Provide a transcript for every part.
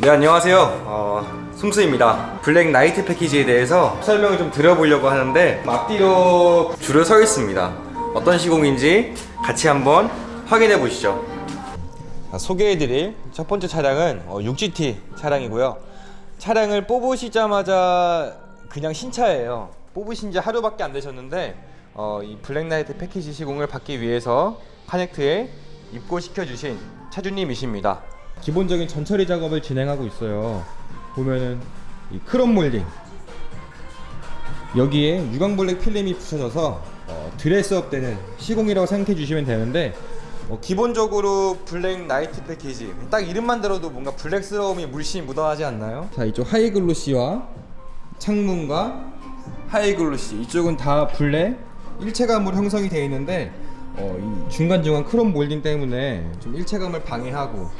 네 안녕하세요. 어, 숨스입니다. 블랙 나이트 패키지에 대해서 설명을 좀 드려보려고 하는데 앞뒤로 줄을 서 있습니다. 어떤 시공인지 같이 한번 확인해 보시죠. 소개해드릴 첫 번째 차량은 어, 6GT 차량이고요. 차량을 뽑으시자마자 그냥 신차예요. 뽑으신 지 하루밖에 안 되셨는데 어, 이 블랙 나이트 패키지 시공을 받기 위해서 카넥트에 입고시켜 주신 차주님이십니다 기본적인 전처리 작업을 진행하고 있어요. 보면은 이 크롬 몰딩 여기에 유광 블랙 필름이 붙여져서 어, 드레스업 되는 시공이라고 생각해 주시면 되는데 어, 기본적으로 블랙 나이트 패키지 딱 이름만 들어도 뭔가 블랙스러움이 물씬 묻어나지 않나요? 자 이쪽 하이글로시와 창문과 하이글로시 이쪽은 다 블랙 일체감으로 형성이 되어 있는데 어, 이 중간중간 크롬 몰딩 때문에 좀 일체감을 방해하고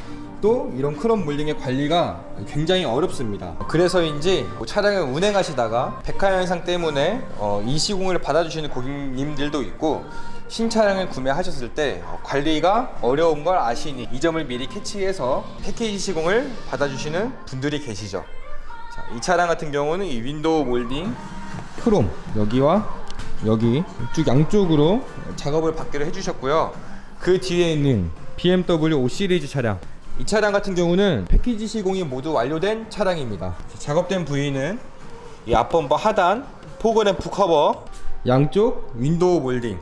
또 이런 크롬 몰딩의 관리가 굉장히 어렵습니다. 그래서인지 뭐 차량을 운행하시다가 백화 현상 때문에 어, 이 시공을 받아주시는 고객님들도 있고 신차량을 구매하셨을 때 어, 관리가 어려운 걸 아시니 이 점을 미리 캐치해서 패키지 시공을 받아주시는 분들이 계시죠. 자, 이 차량 같은 경우는 이 윈도우 몰딩 크롬 여기와 여기 쭉 양쪽으로 작업을 받기로 해주셨고요. 그 뒤에 있는 BMW 5 시리즈 차량. 이 차량 같은 경우는 패키지 시공이 모두 완료된 차량입니다. 작업된 부위는 이 앞범버 하단 포그램프 커버, 양쪽 윈도우 몰딩,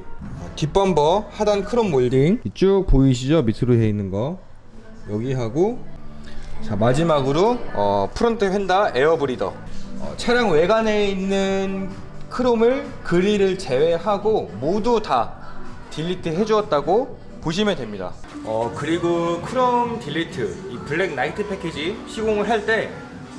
뒷범버 하단 크롬 몰딩 쭉 보이시죠? 밑으로 해 있는 거 여기 하고 자 마지막으로 어, 프론트 휀다 에어 브리더 어, 차량 외관에 있는 크롬을 그릴을 제외하고 모두 다 딜리트 해주었다고 보시면 됩니다. 어 그리고 크롬 딜리트 이 블랙 나이트 패키지 시공을 할때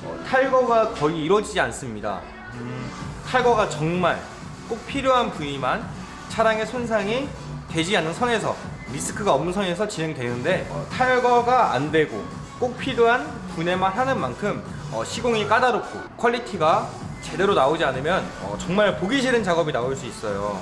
어, 탈거가 거의 이루어지지 않습니다. 음, 탈거가 정말 꼭 필요한 부위만 차량의 손상이 되지 않는 선에서 리스크가 없는 선에서 진행되는데 어, 탈거가 안 되고 꼭 필요한 분해만 하는 만큼 어, 시공이 까다롭고 퀄리티가 제대로 나오지 않으면 어, 정말 보기 싫은 작업이 나올 수 있어요.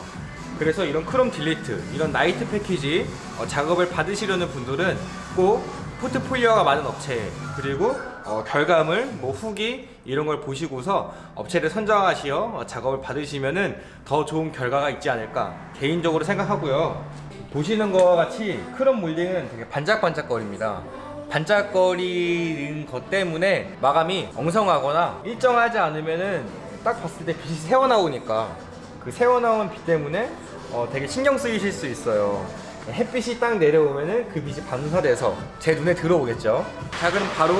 그래서 이런 크롬 딜리트, 이런 나이트 패키지 어, 작업을 받으시려는 분들은 꼭 포트폴리오가 많은 업체 그리고 어, 결과물, 뭐 후기 이런 걸 보시고서 업체를 선정하시어 어, 작업을 받으시면은 더 좋은 결과가 있지 않을까 개인적으로 생각하고요. 보시는 것과 같이 크롬 몰딩은 되게 반짝반짝거립니다. 반짝거리는 것 때문에 마감이 엉성하거나 일정하지 않으면은 딱 봤을 때 빛이 새어 나오니까 그 새어 나온 빛 때문에 어, 되게 신경 쓰이실 수 있어요. 햇빛이 딱 내려오면은 그 빛이 반사돼서 제 눈에 들어오겠죠. 자 그럼 바로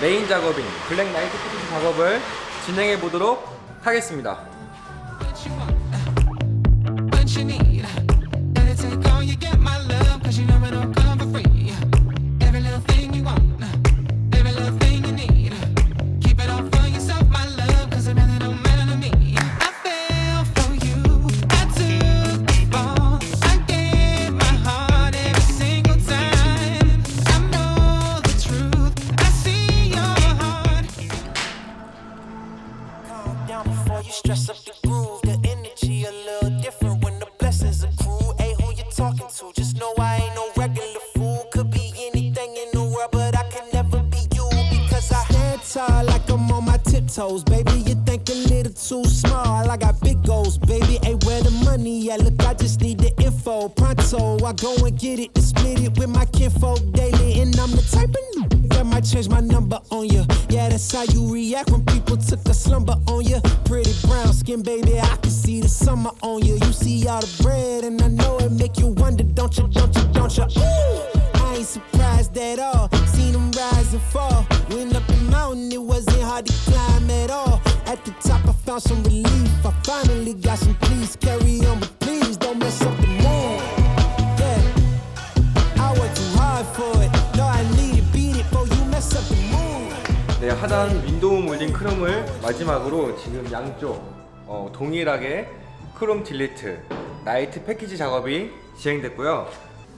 메인 작업인 블랙 나이트 피팅 작업을 진행해 보도록 하겠습니다. Down before you stress up the groove. The energy a little different when the blessings accrue. Hey, who you talking to? Just know I ain't no regular fool. Could be anything in the world, but I can never be you because I stand tall like I'm on my tiptoes, baby. You think a little too small. I got big goals, baby. Hey, where the money at? Look, I just need the info. Pronto, I go and get it and split it with my kinfolk daily, and I'm the type of change my number on you. Yeah, that's how you react when people took a slumber on you. Pretty brown skin, baby, I can see the summer on you. You see all the bread, and I know it make you wonder, don't you, don't you, don't you? Ooh, I ain't surprised at all. Seen them rise and fall. Went up the mountain, it wasn't hard to climb at all. At the top, I found some relief. I finally got some peace. Carry on, 하단 윈도우 몰딩 크롬을 마지막으로 지금 양쪽 어, 동일하게 크롬 딜리트 나이트 패키지 작업이 진행됐고요.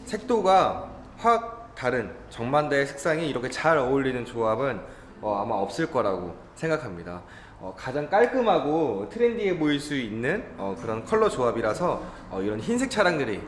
색도가 확 다른 정반대의 색상이 이렇게 잘 어울리는 조합은 어, 아마 없을 거라고 생각합니다. 어, 가장 깔끔하고 트렌디해 보일 수 있는 어, 그런 컬러 조합이라서 어, 이런 흰색 차량들이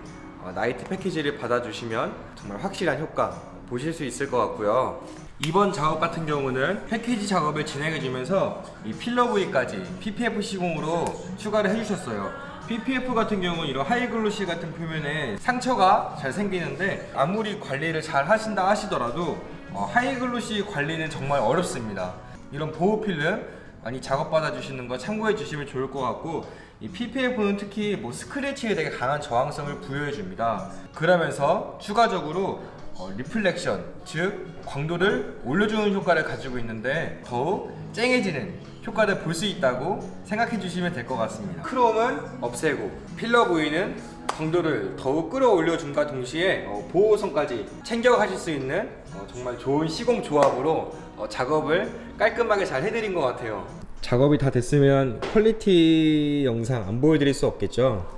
어, 나이트 패키지를 받아주시면 정말 확실한 효과 보실 수 있을 것 같고요. 이번 작업 같은 경우는 패키지 작업을 진행해 주면서 이 필러 부위까지 PPF 시공으로 추가를 해주셨어요. PPF 같은 경우는 이런 하이글로시 같은 표면에 상처가 잘 생기는데 아무리 관리를 잘 하신다 하시더라도 어, 하이글로시 관리는 정말 어렵습니다. 이런 보호 필름 많이 작업 받아 주시는 거 참고해 주시면 좋을 것 같고 이 PPF는 특히 뭐 스크래치에 되게 강한 저항성을 부여해 줍니다. 그러면서 추가적으로 어, 리플렉션, 즉 광도를 올려주는 효과를 가지고 있는데 더욱 쨍해지는 효과를 볼 수 있다고 생각해 주시면 될 것 같습니다. 크롬은 없애고 필러 부위는 광도를 더욱 끌어올려 준과 동시에 어, 보호선까지 챙겨가실 수 있는 어, 정말 좋은 시공 조합으로 어, 작업을 깔끔하게 잘 해드린 것 같아요. 작업이 다 됐으면 퀄리티 영상 안 보여드릴 수 없겠죠.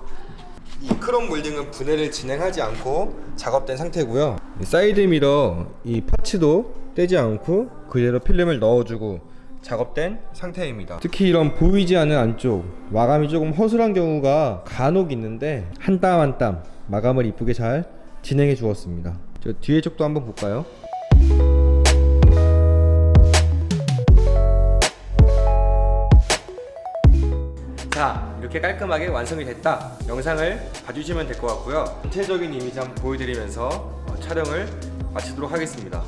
이 크롬 몰딩은 분해를 진행하지 않고 작업된 상태고요. 이 사이드 미러 이 파츠도 떼지 않고 그대로 필름을 넣어주고 작업된 상태입니다. 특히 이런 보이지 않는 안쪽 마감이 조금 허술한 경우가 간혹 있는데 한 땀 한 땀 마감을 이쁘게 잘 진행해 주었습니다. 저 뒤에 쪽도 한번 볼까요? 자 이렇게 깔끔하게 완성이 됐다. 영상을 봐주시면 될 것 같고요. 전체적인 이미지 한번 보여드리면서 어, 촬영을 마치도록 하겠습니다